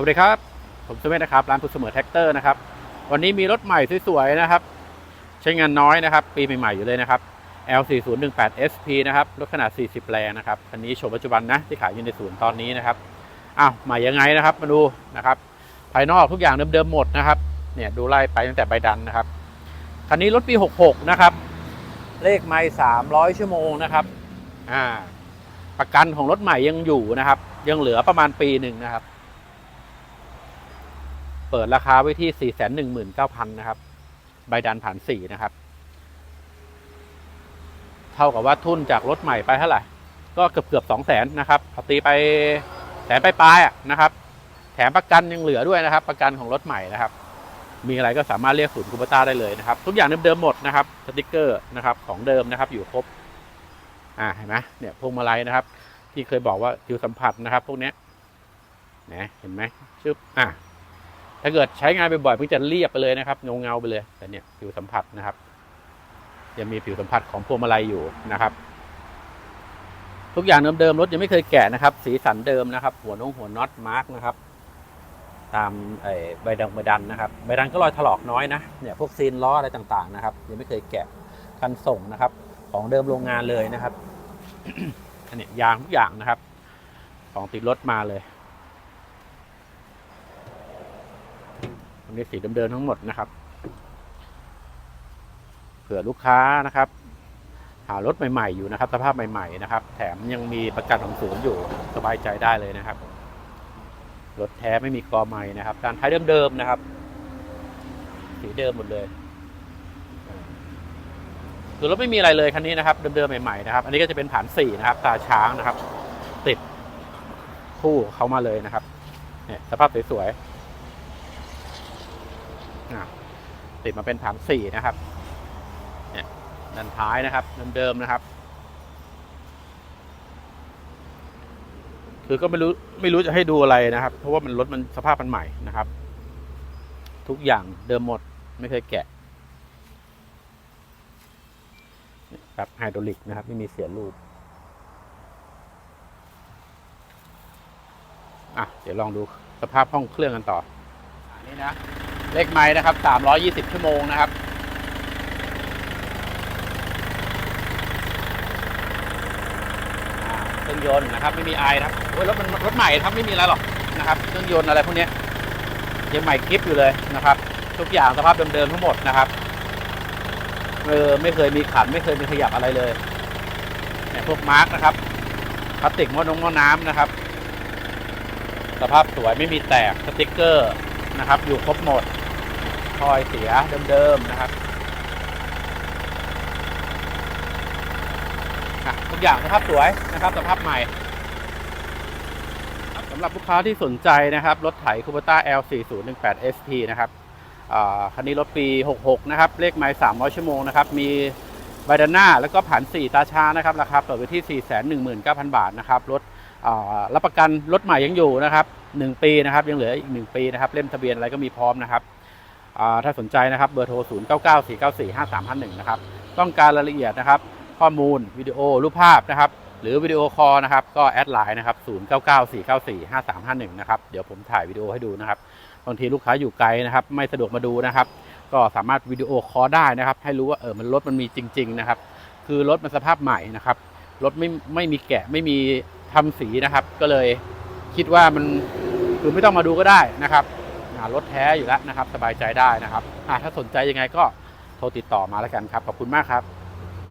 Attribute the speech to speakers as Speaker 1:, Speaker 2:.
Speaker 1: สวัสดีครับ ผมสุเมธนะครับ ร้านพุทธเสมอแท็กเตอร์นะครับ วันนี้มีรถใหม่สวยๆนะครับ ใช้งานน้อยนะครับ ปีใหม่ๆอยู่เลยนะครับ L4018 SP นะครับ รถขนาด 40 แรงนะครับ คันนี้โฉมปัจจุบันนะที่ขายอยู่ในศูนย์ตอนนี้นะครับ อ้าวใหม่ยังไงนะครับ มาดูนะครับ ภายนอกทุกอย่างเดิมๆหมดนะครับ เนี่ยดูไล่ไปตั้งแต่ใบดันนะครับ คันนี้รถปี 66 นะครับ เลขไม่300 ชั่วโมงนะครับ อ่า ประกันของรถใหม่ยังอยู่นะครับ ยังเหลือประมาณปีหนึ่งนะครับ เปิดราคาไว้ที่ 419,000 นะครับ ใบดันผ่านสี่นะครับ เท่ากับว่าทุนจากรถใหม่ไปเท่าไหร่ ก็เกือบเกือบสองแสนนะครับพอตีไปแสนไปปลายๆนะครับ แถมประกันยังเหลือด้วยนะครับ ประกันของรถใหม่นะครับ มีอะไรก็สามารถเรียกศูนย์คูปต้าได้เลยนะครับ ทุกอย่างเดิมๆหมดนะครับ สติกเกอร์นะครับ ของเดิมนะครับ อยู่ครบ อ่า เห็นไหมเนี่ยพวงมาลัยนะครับ ที่เคยบอกว่าผิวสัมผัสนะครับ พวกเนี้ยนะเห็นไหมชึบอะ ถ้าเกิดใช้งานบ่อยๆเพิ่งจะเรียบไปเลยนะครับ เงาๆไปเลยแต่เนี่ยผิวสัมผัสนะครับยังมีผิวสัมผัสของพวงมาลัยอยู่นะครับ ทุกอย่างเดิมๆรถยังไม่เคยแกะนะครับ สีสันเดิมนะครับ หัวน้องหัวน็อตมาร์กนะครับ ตามใบดังใบดันนะครับใบดันก็รอยถลอกน้อยนะเนี่ยพวกซีนล้ออะไรต่างๆนะครับ ยังไม่เคยแกะคันส่งนะครับ ของเดิมโรงงานเลยนะครับอันเนี้ยยางทุกอย่างนะครับ ของติดรถมาเลย อันนี้สีเดิมๆทั้งหมดนะครับ เผื่อลูกค้านะครับ หารถใหม่ ๆ อยู่นะครับ สภาพใหม่ ๆ นะครับ แถมยังมีประกันของศูนย์อยู่สบายใจได้เลยนะครับรถแท้ไม่มีกอใหม่นะครับการท้ายเดิมๆนะครับ สีเดิมหมดเลยคือรถไม่มีอะไรเลยคันนี้นะครับเดิมๆใหม่ๆนะครับ อันนี้ก็จะเป็นผ่านสี่นะครับ ตาช้างนะครับ ติดคู่เขามาเลยนะครับ เนี่ยสภาพสวยๆ ติดมาเป็นฐานสี่นะครับเนี่ยด้านท้ายนะครับเดิมๆนะครับ คือก็ไม่รู้ไม่รู้จะให้ดูอะไรนะครับ เพราะว่ามันรถมันสภาพมันใหม่นะครับ ทุกอย่างเดิมหมดไม่เคยแกะครับไฮดรอลิกนะครับ ไม่มีเสียรูปอะเดี๋ยวลองดูสภาพห้องเครื่องกันต่ออันนี้นะ เลขไม้นะครับ 320 ชั่วโมงนะครับ เครื่องยนต์นะครับ ไม่มีไอนะครับโอ้ยรถมันรถใหม่ครับไม่มีอะไรหรอกนะครับ เครื่องยนต์อะไรพวกนี้ยังใหม่กริฟอยู่เลยนะครับ ทุกอย่างสภาพเดิมๆทั้งหมดนะครับเออไม่เคยมีขันไม่เคยมีขยับอะไรเลยเนี่ยพวกมาร์กนะครับพลาสติกม้อนงม้อน้ำนะครับ สภาพสวยไม่มีแตกสติกเกอร์ นะครับ อยู่ครบหมดคอยเสียเดิมๆนะครับอะทุกอย่างสภาพสวยนะครับสภาพใหม่สำหรับลูกค้าที่สนใจนะครับ รถไถคูเปต้า L4018 ST นะครับอันนี้รถปี 66 นะครับ เลขไมล์300 ชั่วโมงนะครับ มีไบดาน่าแล้วก็ผัน4 ตาชานะครับ ราคาเปิดไว้ที่ 419,000 บาทนะครับ รถรับประกันรถใหม่ยังอยู่นะครับ หนึ่งปีนะครับ ยังเหลืออีกหนึ่งปีนะครับ เล่มทะเบียนอะไรก็มีพร้อมนะครับถ้าสนใจนะครับเบอร์โทร 0 9 9 4 9 4 5 3 5 1 นะครับ ต้องการรายละเอียดนะครับ ข้อมูลวิดีโอรูปภาพนะครับ หรือวิดีโอคอลนะครับ ก็แอดไลน์นะครับ 0 9 9 4 9 4 5 3 5 1 นะครับ เดี๋ยวผมถ่ายวิดีโอให้ดูนะครับบางทีลูกค้าอยู่ไกลนะครับ ไม่สะดวกมาดูนะครับ ก็สามารถวิดีโอคอลได้นะครับ ให้รู้ว่าเออมันรถมันมีจริง ๆ นะครับ คือรถมันสภาพใหม่นะครับ รถไม่ไม่มีแกะไม่มีทำสีนะครับ ก็เลย คิดว่ามันคือไม่ต้องมาดูก็ได้นะครับรถแท้อยู่แล้วนะครับ สบายใจได้นะครับถ้าสนใจยังไงก็โทรติดต่อมาแล้วกันครับ ขอบคุณมากครับ